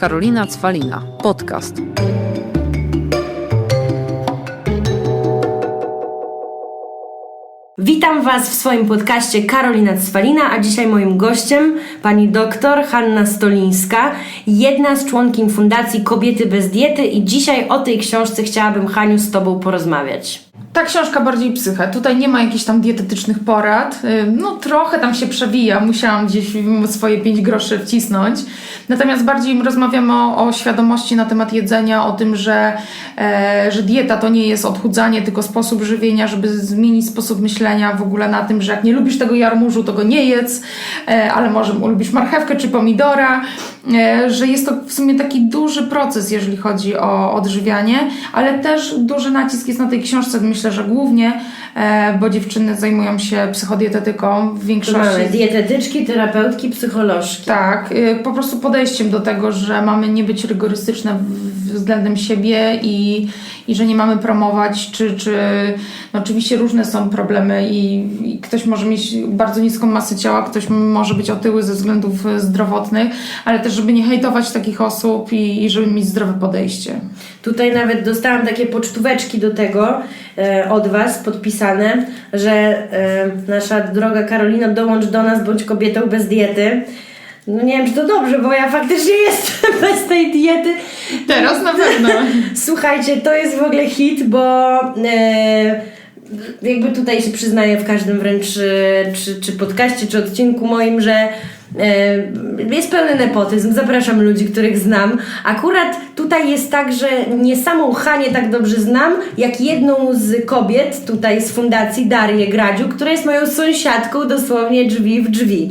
Karolina Cwalina. Podcast. Witam Was w swoim podcaście Karolina Cwalina, a dzisiaj moim gościem pani doktor Hanna Stolińska, jedna z członkiń Fundacji Kobiety bez Diety i dzisiaj o tej książce chciałabym Haniu z Tobą porozmawiać. Ta książka bardziej psychę. Tutaj nie ma jakichś tam dietetycznych porad. Y, No trochę tam się przewija. Musiałam gdzieś swoje 5 groszy wcisnąć. Natomiast bardziej rozmawiamy o, o świadomości na temat jedzenia, o tym, że, e, że dieta to nie jest odchudzanie, tylko sposób żywienia, żeby zmienić sposób myślenia w ogóle na tym, że jak nie lubisz tego jarmużu, to go nie jedz, e, ale może lubisz marchewkę czy pomidora, że jest to w sumie taki duży proces, jeżeli chodzi o odżywianie, ale też duży nacisk jest na tej książce, myślę, że głównie, e, bo dziewczyny zajmują się psychodietetyką w większości. Mamy dietetyczki, terapeutki, psycholożki. Tak, y, po prostu podejściem do tego, że mamy nie być rygorystyczne względem siebie i, i że nie mamy promować, czy, czy no oczywiście różne są problemy i, i ktoś może mieć bardzo niską masę ciała, ktoś może być otyły ze względów zdrowotnych, ale też żeby nie hejtować takich osób i, i żeby mieć zdrowe podejście. Tutaj nawet dostałam takie pocztóweczki do tego e, od Was podpisane, że e, nasza droga Karolina dołącz do nas, bądź kobietą bez diety. No nie wiem, czy to dobrze, bo ja faktycznie jestem bez tej diety. Teraz na pewno. Słuchajcie, to jest w ogóle hit, bo e, jakby tutaj się przyznaję w każdym wręcz e, czy, czy podcaście, czy odcinku moim, że jest pełny nepotyzm. Zapraszam ludzi, których znam. Akurat tutaj jest tak, że nie samą Hanię tak dobrze znam, jak jedną z kobiet tutaj z fundacji Darię Gradziu, która jest moją sąsiadką dosłownie drzwi w drzwi.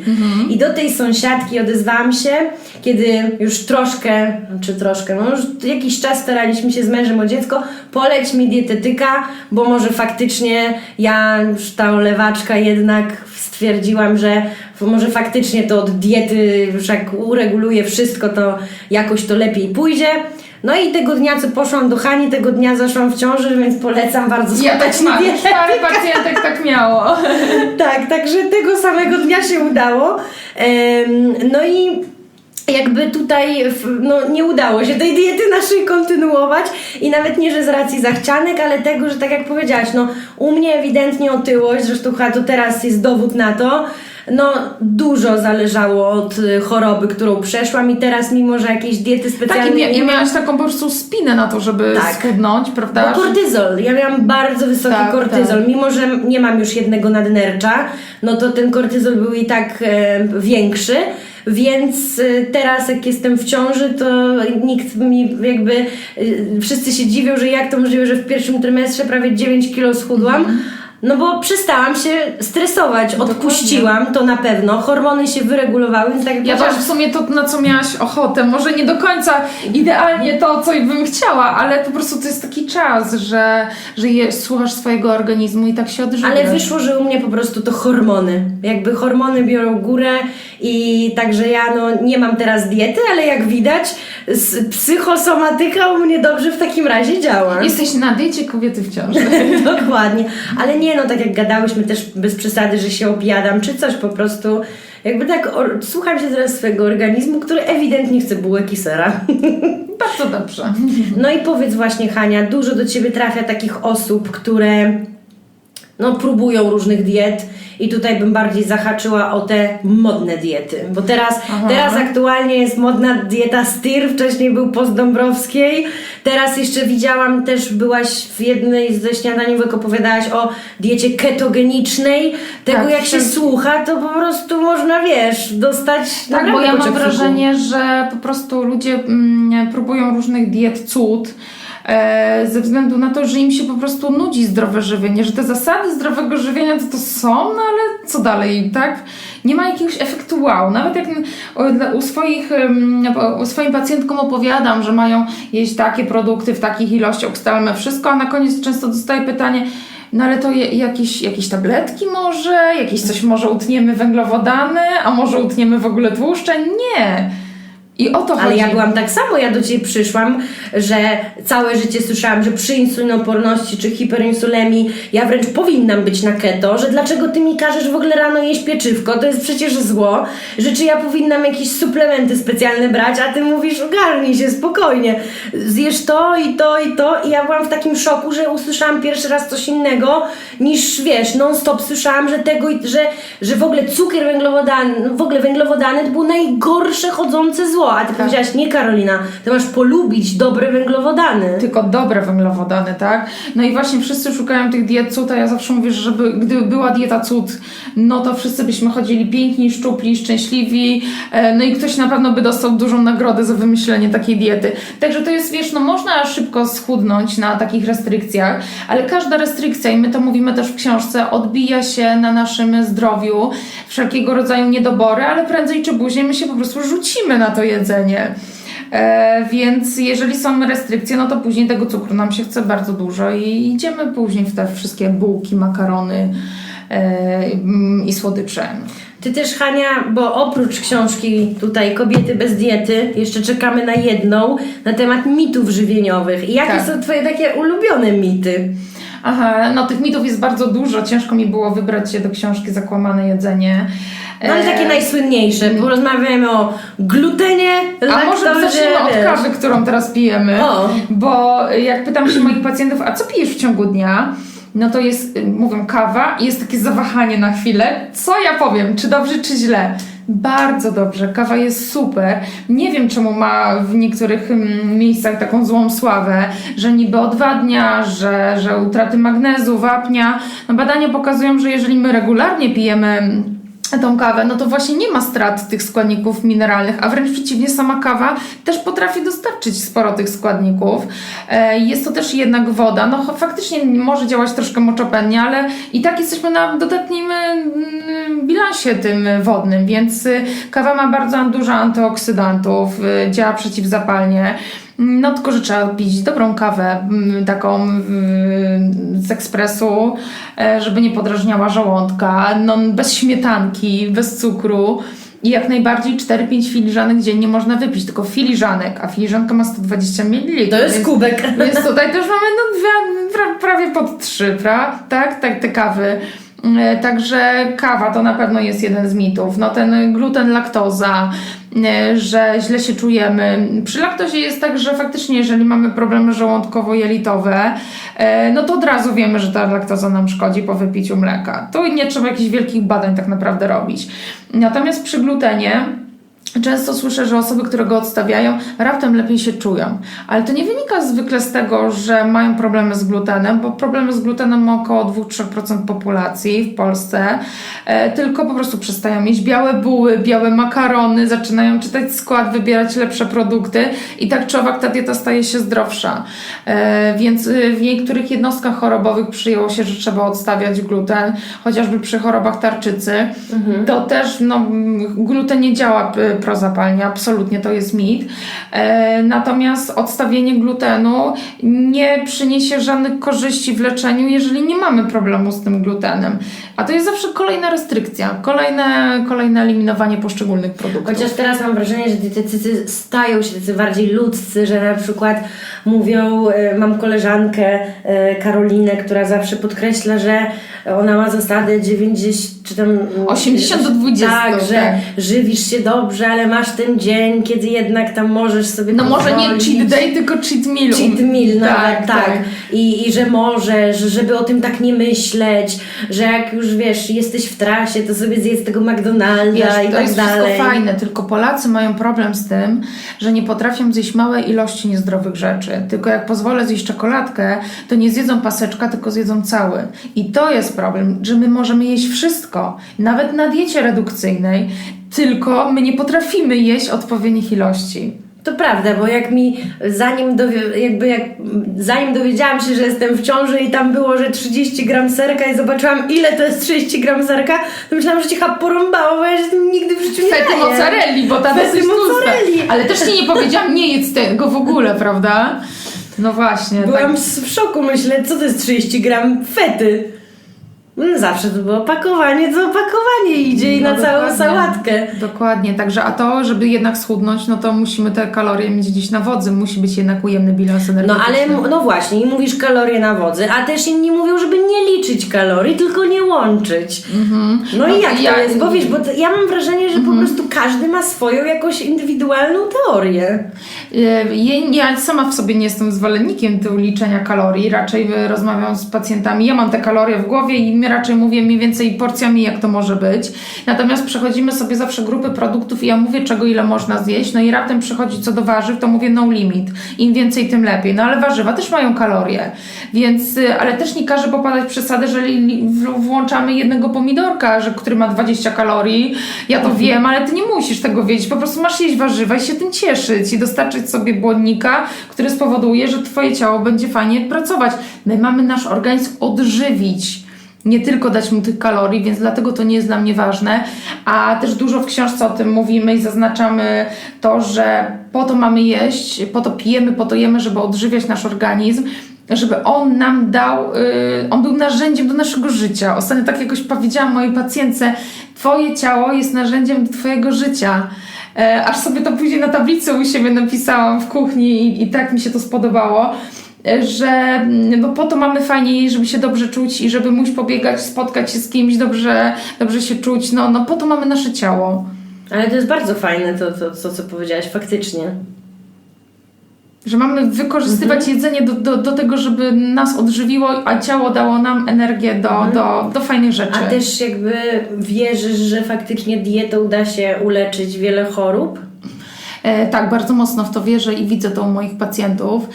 I do tej sąsiadki odezwałam się, kiedy już troszkę, czy troszkę, no już jakiś czas staraliśmy się z mężem o dziecko, poleć mi dietetyka, bo może faktycznie ja już ta lewaczka jednak stwierdziłam, że może faktycznie to od diety już jak ureguluję wszystko, to jakoś to lepiej pójdzie. No i tego dnia, co poszłam do Hani, tego dnia zaszłam w ciąży, więc polecam bardzo Ja tak skutecznie dietę. parę pacjentek tak miało. Tak, także tego samego dnia się udało. No i jakby tutaj no, nie udało się tej diety naszej kontynuować i nawet nie, że z racji zachcianek, ale tego, że tak jak powiedziałaś, no u mnie ewidentnie otyłość, zresztą chyba to teraz jest dowód na to, no dużo zależało od y, choroby, którą przeszłam i teraz mimo, że jakieś diety specjalne Tak, i, mia- i miałam, miałaś taką po prostu spinę na to, żeby Tak. schudnąć, prawda? bo kortyzol. Ja miałam bardzo wysoki Tak, kortyzol. tak. Mimo, że nie mam już jednego nadnercza, no to ten kortyzol był i tak e, większy. Więc e, teraz, jak jestem w ciąży, to nikt mi jakby. E, wszyscy się dziwią, że jak to możliwe, że w pierwszym trymestrze prawie 9 kilo schudłam. No bo przestałam się stresować, odpuściłam to na pewno, hormony się wyregulowały, tak jak Ja też w sumie to, na co miałaś ochotę, może nie do końca idealnie to, co bym chciała, ale po prostu to jest taki czas, że, że je, słuchasz swojego organizmu i tak się odżywiasz. Ale wyszło, że u mnie po prostu to hormony. Jakby hormony biorą górę i także ja no nie mam teraz diety, ale jak widać psychosomatyka u mnie dobrze w takim razie działa. Jesteś na diecie kobiety w ciąży. Dokładnie. Ale nie no, tak jak gadałyśmy też bez przesady, że się obiadam czy coś po prostu. Jakby tak słucham się teraz swojego organizmu, który ewidentnie chce bułek i sera. Bardzo dobrze. No i powiedz właśnie Hania, dużo do Ciebie trafia takich osób, które no, próbują różnych diet i tutaj bym bardziej zahaczyła o te modne diety, bo teraz, teraz aktualnie jest modna dieta STIR, wcześniej był post Dąbrowskiej, teraz jeszcze widziałam, też byłaś w jednej ze śniadaniówek opowiadałaś o diecie ketogenicznej, tego Tak, jak się wszędzie- słucha, to po prostu można, wiesz, dostać Tak, bo ja mam wrażenie, że po prostu ludzie mm, próbują różnych diet cud. E, ze względu na to, że im się po prostu nudzi zdrowe żywienie, że te zasady zdrowego żywienia to, to są, no ale co dalej, tak? Nie ma jakiegoś efektu wow. Nawet jak u, swoich, u swoim pacjentkom opowiadam, że mają jeść takie produkty w takich ilościach, ustalmy wszystko, a na koniec często dostaję pytanie, no ale to je, jakieś, jakieś tabletki może, jakieś coś może utniemy węglowodany, a może utniemy w ogóle tłuszcze? Nie. I o to chodzi. Ale ja byłam tak samo, ja do Ciebie przyszłam, że całe życie słyszałam, że przy insulinoporności czy hiperinsulemii ja wręcz powinnam być na keto, że dlaczego Ty mi każesz w ogóle rano jeść pieczywko, to jest przecież zło, że czy ja powinnam jakieś suplementy specjalne brać, a Ty mówisz ogarnij się spokojnie, zjesz to i to i to i ja byłam w takim szoku, że usłyszałam pierwszy raz coś innego niż wiesz, non stop słyszałam, że tego, i- że, że w ogóle cukier węglowodany, w ogóle węglowodany to było najgorsze chodzące zło, a ty powiedziałaś, nie Karolina, ty masz polubić dobre węglowodany. Tylko dobre węglowodany, tak? No i właśnie wszyscy szukają tych diet cud, a ja zawsze mówię, że żeby, gdyby była dieta cud, no to wszyscy byśmy chodzili piękni, szczupli, szczęśliwi, e, no i ktoś na pewno by dostał dużą nagrodę za wymyślenie takiej diety. Także to jest, wiesz, no można szybko schudnąć na takich restrykcjach, ale każda restrykcja, i my to mówimy też w książce, odbija się na naszym zdrowiu, wszelkiego rodzaju niedobory, ale prędzej czy później my się po prostu rzucimy na to jedzenie. E, więc jeżeli są restrykcje, no to później tego cukru nam się chce bardzo dużo i idziemy później w te wszystkie bułki, makarony e, mm, i słodycze. Ty też, Hania, bo oprócz książki tutaj Kobiety bez diety, jeszcze czekamy na jedną na temat mitów żywieniowych. I jakie Tak. są twoje takie ulubione mity? Aha, no tych mitów jest bardzo dużo. Ciężko mi było wybrać się do książki Zakłamane jedzenie. No ale E, takie najsłynniejsze, bo rozmawiamy o glutenie, A może zaczniemy od kawy, którą teraz pijemy? O. Bo jak pytam się moich pacjentów, a co pijesz w ciągu dnia? No to jest, mówią, kawa i jest takie zawahanie na chwilę. Co ja powiem? Czy dobrze, czy źle? Bardzo dobrze, kawa jest super. Nie wiem, czemu ma w niektórych mm, miejscach taką złą sławę, że niby odwadnia, że, że utraty magnezu, wapnia. No badania pokazują, że jeżeli my regularnie pijemy tą kawę, no to właśnie nie ma strat tych składników mineralnych, a wręcz przeciwnie, sama kawa też potrafi dostarczyć sporo tych składników. E, Jest to też jednak woda, no faktycznie może działać troszkę moczopędnie, ale i tak jesteśmy na dodatnim mm, bilansie tym wodnym, więc y, kawa ma bardzo dużo antyoksydantów, działa przeciwzapalnie. No tylko, że trzeba pić dobrą kawę, mm, taką mm, z ekspresu, e, żeby nie podrażniała żołądka, no bez śmietanki, bez cukru. I jak najbardziej 4-5 filiżanek dziennie można wypić, tylko filiżanek, a filiżanka ma 120 ml. To jest więc, kubek. Więc tutaj też mamy no, dwie, pra, prawie pod trzy, pra, tak? Tak, te kawy. E, Także kawa to na pewno jest jeden z mitów. No ten gluten, laktoza, że źle się czujemy. Przy laktozie jest tak, że faktycznie jeżeli mamy problemy żołądkowo-jelitowe, e, no to od razu wiemy, że ta laktoza nam szkodzi po wypiciu mleka. Tu nie trzeba jakichś wielkich badań tak naprawdę robić. Natomiast przy glutenie Często słyszę, że osoby, które go odstawiają, raptem lepiej się czują. Ale to nie wynika zwykle z tego, że mają problemy z glutenem, bo problemy z glutenem ma około 2-3% populacji w Polsce, e, tylko po prostu przestają jeść białe buły, białe makarony, zaczynają czytać skład, wybierać lepsze produkty i tak czy owak ta dieta staje się zdrowsza. E, więc y, w niektórych jednostkach chorobowych przyjęło się, że trzeba odstawiać gluten, chociażby przy chorobach tarczycy. To też no, gluten nie działa prozapalnie, absolutnie to jest mit. E, natomiast odstawienie glutenu nie przyniesie żadnych korzyści w leczeniu, jeżeli nie mamy problemu z tym glutenem. A to jest zawsze kolejna restrykcja, kolejne, kolejne eliminowanie poszczególnych produktów. Chociaż teraz mam wrażenie, że dietetycy stają się tacy bardziej ludzcy, że na przykład mówią, e, mam koleżankę e, Karolinę, która zawsze podkreśla, że ona ma zasadę 90 czy tam 80 do 20, Tak, że tak. żywisz się dobrze, ale masz ten dzień, kiedy jednak tam możesz sobie No może nie cheat day, tylko cheat meal. Cheat meal nawet, tak. I, I że możesz, żeby o tym tak nie myśleć, że jak już wiesz, jesteś w trasie, to sobie zjedz tego McDonalda Wiesz, i to tak jest dalej. wszystko fajne, tylko Polacy mają problem z tym, że nie potrafią zjeść małej ilości niezdrowych rzeczy. Tylko jak pozwolę zjeść czekoladkę, to nie zjedzą paseczka, tylko zjedzą cały. I to jest problem, że my możemy jeść wszystko, nawet na diecie redukcyjnej, tylko my nie potrafimy jeść odpowiednich ilości. To prawda, bo jak mi zanim, dowie, jakby jak, zanim dowiedziałam się, że jestem w ciąży i tam było, że 30 gram serka i zobaczyłam ile to jest 30 gram serka, to myślałam, że cię chyba porąbało, bo ja się tym nigdy w życiu nie Fety daję. mozzarelli, bo ta Fety mozzarelli. Ale też ci nie powiedziałam, nie jedz tego w ogóle, prawda? No właśnie. Byłam tak. w szoku, myślę, co to jest 30 gram fety? Mm, Zawsze to było opakowanie, to opakowanie idzie i No na całą sałatkę. Dokładnie, także a to, żeby jednak schudnąć, no to musimy te kalorie mieć gdzieś na wodzy, musi być jednak ujemny bilans No energetyczny. ale m- no właśnie, i mówisz kalorie na wodzy, a też inni mówią, żeby nie liczyć kalorii, tylko nie łączyć. No, No i jak ja- to jest? Bo wiesz, bo to, ja mam wrażenie, że po prostu każdy ma swoją jakąś indywidualną teorię. E, Ja, sama w sobie nie jestem zwolennikiem tego liczenia kalorii, raczej e, rozmawiam z pacjentami, ja mam te kalorie w głowie i raczej mówię mniej więcej porcjami, jak to może być. Natomiast przechodzimy sobie zawsze grupy produktów i ja mówię, czego ile można zjeść, no i raptem przychodzi co do warzyw, to mówię no limit. Im więcej, tym lepiej. No ale warzywa też mają kalorie, więc, e, ale też nie każe popadać przesadę, że włączamy jednego pomidorka, że, który ma 20 kalorii. Ja to wiem, ale ty nie musisz tego wiedzieć. Po prostu masz jeść warzywa i się tym cieszyć i dostarczyć sobie błonnika, który spowoduje, że twoje ciało będzie fajnie pracować. My mamy nasz organizm odżywić. Nie tylko dać mu tych kalorii, więc dlatego to nie jest dla mnie ważne. A też dużo w książce o tym mówimy i zaznaczamy to, że po to mamy jeść, po to pijemy, po to jemy, żeby odżywiać nasz organizm, żeby on nam dał, y, on był narzędziem do naszego życia. Ostatnio tak jakoś powiedziałam mojej pacjentce, twoje ciało jest narzędziem do twojego życia. E, aż sobie to później na tablicy u siebie napisałam w kuchni i, i tak mi się to spodobało, że mm, bo po to mamy fajnie żeby się dobrze czuć i żeby móc pobiegać, spotkać się z kimś, dobrze, dobrze się czuć, no, no po to mamy nasze ciało. Ale to jest bardzo fajne to, to, to co powiedziałaś, faktycznie. Że mamy wykorzystywać jedzenie do, do, do tego, żeby nas odżywiło, a ciało dało nam energię do, do, do fajnych rzeczy. A też jakby wierzysz, że faktycznie dietą da się uleczyć wiele chorób? E, tak, bardzo mocno w to wierzę i widzę to u moich pacjentów.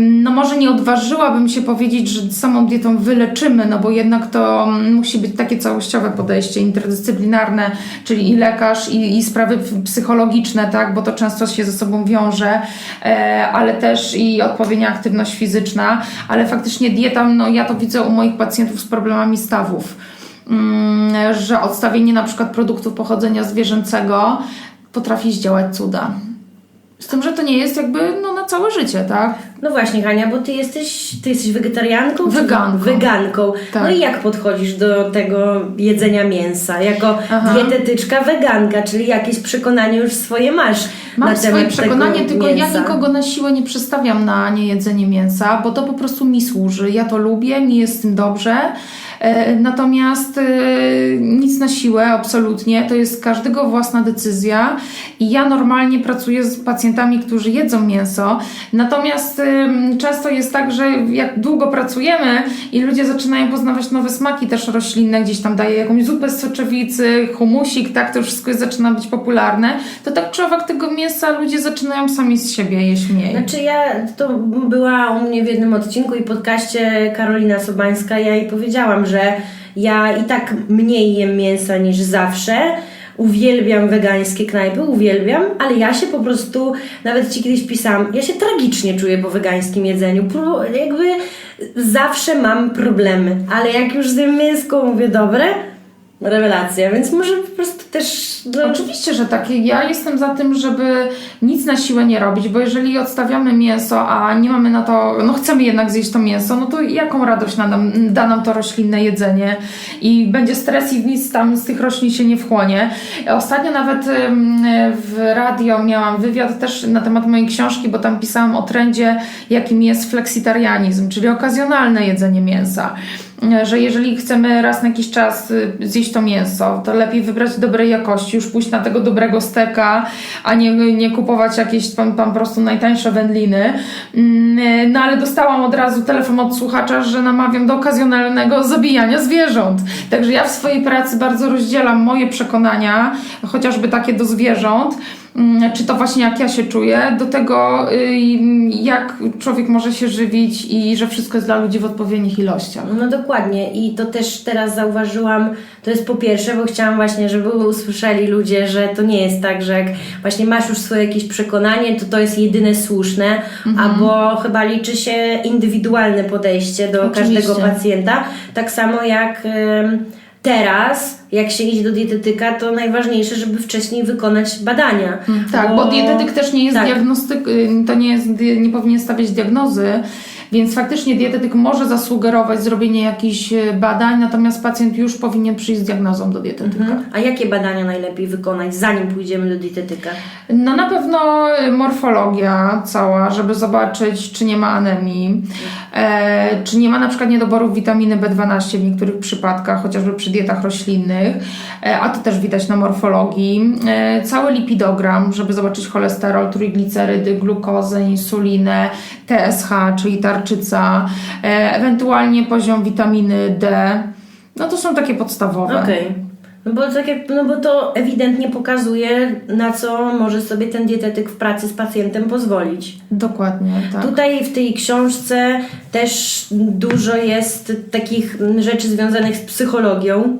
No może nie odważyłabym się powiedzieć, że samą dietą wyleczymy, no bo jednak to musi być takie całościowe podejście, interdyscyplinarne, czyli i lekarz, i, i sprawy psychologiczne, tak, bo to często się ze sobą wiąże, e, ale też i odpowiednia aktywność fizyczna, ale faktycznie dieta, no ja to widzę u moich pacjentów z problemami stawów. Mm, że odstawienie na przykład produktów pochodzenia zwierzęcego potrafi zdziałać cuda. Z tym, że to nie jest jakby no, na całe życie, tak? No właśnie, Hania, bo ty jesteś, ty jesteś wegetarianką? Weganką. Weganką. Tak. No i jak podchodzisz do tego jedzenia mięsa? Jako Aha. dietetyczka weganka, czyli jakieś przekonanie już swoje masz Mam swoje przekonanie, tylko mięsa. ja nikogo na siłę nie przestawiam na niejedzenie mięsa, bo to po prostu mi służy. Ja to lubię, mi jest z tym dobrze. E, Natomiast e, nic na siłę, absolutnie. To jest każdego własna decyzja i ja normalnie pracuję z pacjentami, którzy jedzą mięso. Natomiast em, często jest tak, że jak długo pracujemy i ludzie zaczynają poznawać nowe smaki też roślinne, gdzieś tam daje jakąś zupę z soczewicy, humusik, tak, to wszystko zaczyna być popularne, to tak czy owak tego mięsa ludzie zaczynają sami z siebie jeść mniej. Znaczy ja, to była u mnie w jednym odcinku i podcaście Karolina Sobańska, ja jej powiedziałam, że ja i tak mniej jem mięsa niż zawsze, uwielbiam wegańskie knajpy, uwielbiam, ale ja się po prostu, nawet Ci kiedyś pisałam, ja się tragicznie czuję po wegańskim jedzeniu, Pró- jakby zawsze mam problemy, ale jak już zjem mięsko, mówię, dobre, rewelacja, więc może po prostu też... Oczywiście, że tak. Ja jestem za tym, żeby nic na siłę nie robić, bo jeżeli odstawiamy mięso, a nie mamy na to, no chcemy jednak zjeść to mięso, no to jaką radość nam, da nam to roślinne jedzenie i będzie stres i nic tam z tych roślin się nie wchłonie. Ostatnio nawet w radio miałam wywiad też na temat mojej książki, bo tam pisałam o trendzie, jakim jest fleksitarianizm, czyli okazjonalne jedzenie mięsa że jeżeli chcemy raz na jakiś czas y, zjeść to mięso, to lepiej wybrać dobrej jakości, już pójść na tego dobrego steka, a nie, nie kupować jakieś tam, tam po prostu najtańsze wędliny. Mm, y, No ale dostałam od razu telefon od słuchacza, że namawiam do okazjonalnego zabijania zwierząt. Także ja w swojej pracy bardzo rozdzielam moje przekonania, chociażby takie do zwierząt, czy to właśnie jak ja się czuję, do tego jak człowiek może się żywić i że wszystko jest dla ludzi w odpowiednich ilościach. No dokładnie i to też teraz zauważyłam, to jest po pierwsze, bo chciałam właśnie, żeby usłyszeli ludzie, że to nie jest tak, że jak właśnie masz już swoje jakieś przekonanie, to to jest jedyne słuszne, Mhm. albo chyba liczy się indywidualne podejście do Oczywiście. każdego pacjenta, tak samo jak ym, teraz, jak się idzie do dietetyka, to najważniejsze, żeby wcześniej wykonać badania. Tak, bo, dietetyk też nie jest tak. diagnostyk, y, to nie jest, nie powinien stawiać diagnozy, Więc faktycznie dietetyk może zasugerować zrobienie jakichś e, badań, natomiast pacjent już powinien przyjść z diagnozą do dietetyka. A jakie badania najlepiej wykonać, zanim pójdziemy do dietetyka? No na pewno morfologia cała, żeby zobaczyć, czy nie ma anemii, e, czy nie ma na przykład niedoborów witaminy B12 w niektórych przypadkach, chociażby przy dietach roślinnych, e, a to też widać na morfologii. E, cały lipidogram, żeby zobaczyć cholesterol, trójglicerydy, glukozę, insulinę, TSH, czyli tarczyca, e, ewentualnie poziom witaminy D. No to są takie podstawowe. Okej. No bo, tak jak, no bo to ewidentnie pokazuje, na co może sobie ten dietetyk w pracy z pacjentem pozwolić. Dokładnie, tak. Tutaj w tej książce też dużo jest takich rzeczy związanych z psychologią,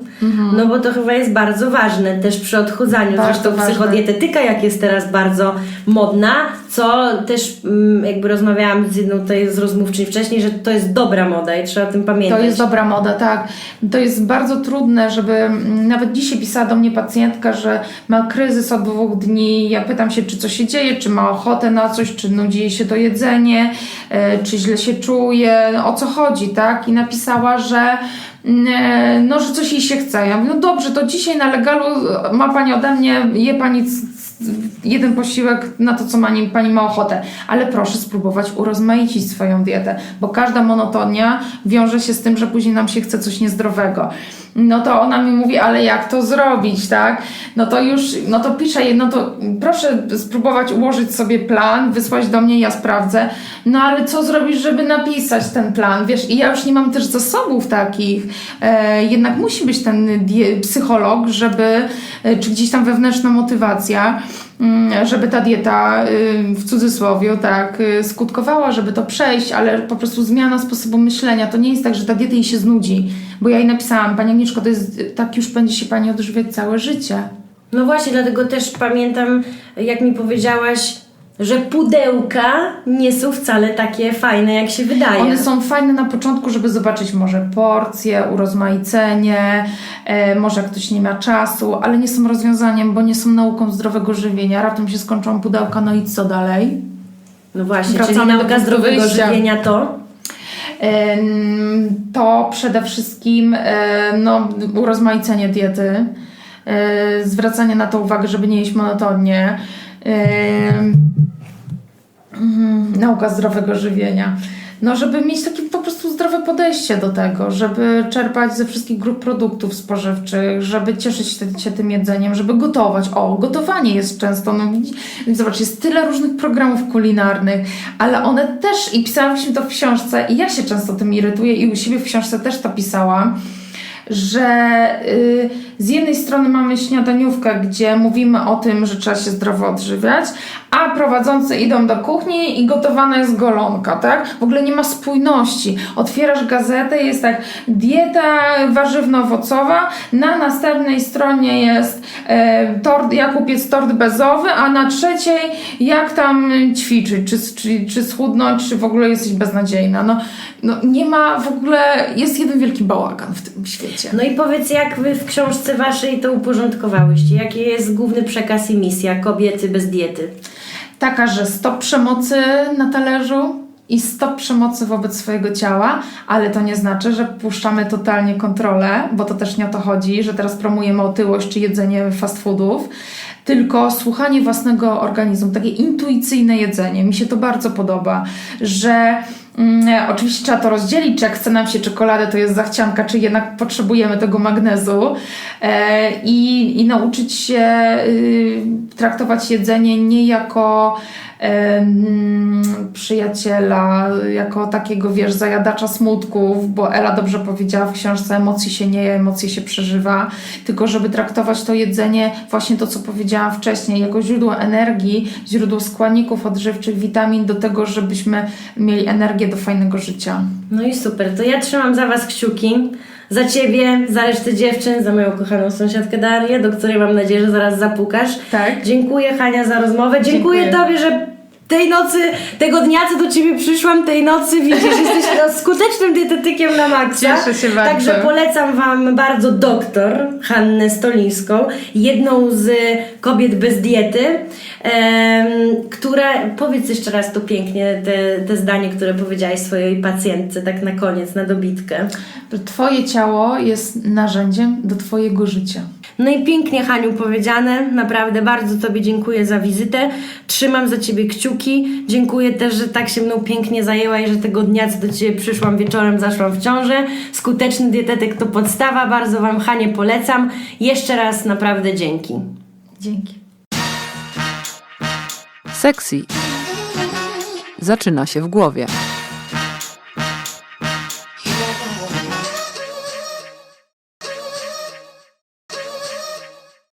no bo to chyba jest bardzo ważne też przy odchudzaniu. Bardzo Zresztą ważne. psychodietetyka, jak jest teraz bardzo modna, co też mm, jakby rozmawiałam z jedną tutaj z rozmówczyń wcześniej, że to jest dobra moda i trzeba o tym pamiętać. To jest dobra moda, tak. To jest bardzo trudne, żeby. mm, Nawet dzisiaj pisała do mnie pacjentka, że ma kryzys od dwóch dni. Ja pytam się, czy coś się dzieje, czy ma ochotę na coś, czy nudzi jej się to jedzenie, e, czy źle się czuje, o co chodzi, tak? I napisała, że. mm, e, No, że coś jej się chce. Ja mówię, no dobrze, to dzisiaj na legalu ma pani ode mnie, je pani jeden posiłek na to, co ma, nie- pani ma ochotę, ale proszę spróbować urozmaicić swoją dietę, bo każda monotonia wiąże się z tym, że później nam się chce coś niezdrowego. No to ona mi mówi, ale jak to zrobić, tak? No to już, no to piszę jej, no to proszę spróbować ułożyć sobie plan, wysłać do mnie, ja sprawdzę. No ale co zrobić, żeby napisać ten plan, wiesz? I ja już nie mam też zasobów takich. E, jednak musi być ten psycholog, żeby, e, czy gdzieś tam wewnętrzna motywacja, żeby ta dieta y, w cudzysłowie tak y, skutkowała, żeby to przejść, ale po prostu zmiana sposobu myślenia. To nie jest tak, że ta dieta jej się znudzi, bo ja jej napisałam, Pani Agnieszko, to jest tak już będzie się Pani odżywiać całe życie. No właśnie, dlatego też pamiętam, jak mi powiedziałaś, że pudełka nie są wcale takie fajne, jak się wydaje. One są fajne na początku, żeby zobaczyć może porcje, urozmaicenie, e, może ktoś nie ma czasu, ale nie są rozwiązaniem, bo nie są nauką zdrowego żywienia. Raptem się skończą pudełka, no i co dalej? No właśnie, Wracamy czyli nauka zdrowego wyjścia. żywienia to? To przede wszystkim e, no, urozmaicenie diety, e, zwracanie na to uwagę, żeby nie jeść monotonnie, nauka zdrowego żywienia. No, żeby mieć takie po prostu zdrowe podejście do tego, żeby czerpać ze wszystkich grup produktów spożywczych, żeby cieszyć się, tym jedzeniem, żeby gotować. O, gotowanie jest często, no zobacz, jest tyle różnych programów kulinarnych, ale one też, i pisałyśmy to w książce, i ja się często tym irytuję, i u siebie w książce też to pisałam, że y, z jednej strony mamy śniadaniówkę, gdzie mówimy o tym, że trzeba się zdrowo odżywiać, a prowadzący idą do kuchni i gotowana jest golonka, tak? W ogóle nie ma spójności. Otwierasz gazetę, jest tak dieta warzywno-owocowa, na następnej stronie jest e, tort, jak upiec tort bezowy, a na trzeciej jak tam ćwiczyć, czy, czy, czy schudnąć, czy w ogóle jesteś beznadziejna. No, no nie ma w ogóle, jest jeden wielki bałagan w tym świecie. No i powiedz, jak wy w książce waszej to uporządkowałyście? Jaki jest główny przekaz i misja kobiety bez diety? Taka, że stop przemocy na talerzu i stop przemocy wobec swojego ciała, ale to nie znaczy, że puszczamy totalnie kontrolę, bo to też nie o to chodzi, że teraz promujemy otyłość czy jedzenie fast foodów, tylko słuchanie własnego organizmu, takie intuicyjne jedzenie. Mi się to bardzo podoba, że oczywiście trzeba to rozdzielić, czy jak chce nam się czekoladę, to jest zachcianka, czy jednak potrzebujemy tego magnezu e, i, i nauczyć się y, traktować jedzenie nie jako przyjaciela, jako takiego, wiesz, zajadacza smutków, bo Ela dobrze powiedziała w książce, emocji się nie je, emocje się przeżywa, tylko żeby traktować to jedzenie, właśnie to, co powiedziałam wcześniej, jako źródło energii, źródło składników odżywczych, witamin do tego, żebyśmy mieli energię do fajnego życia. No i super, to ja trzymam za was kciuki. Za ciebie, za resztę dziewczyn, za moją kochaną sąsiadkę Darię, do której mam nadzieję, że zaraz zapukasz. Tak. Dziękuję Hania za rozmowę. Dziękuję, Dziękuję. Tobie, że tej nocy, tego dnia, co do ciebie przyszłam, tej nocy widzisz, jesteś skutecznym dietetykiem na maksa. Cieszę się bardzo. Także polecam Wam bardzo doktor Hannę Stolińską, jedną z kobiet bez diety, em, która, powiedz jeszcze raz to pięknie, te, te zdanie, które powiedziałaś swojej pacjentce, tak na koniec, na dobitkę. Twoje ciało jest narzędziem do Twojego życia. No i pięknie, Haniu, powiedziane. Naprawdę bardzo Tobie dziękuję za wizytę. Trzymam za Ciebie kciuki. Dziękuję też, że tak się mną pięknie zajęłaś, że tego dnia, co do Ciebie przyszłam wieczorem, zaszłam w ciążę. Skuteczny dietetyk to podstawa. Bardzo Wam, Hanie, polecam. Jeszcze raz naprawdę dzięki. Dzięki. Sexy zaczyna się w głowie.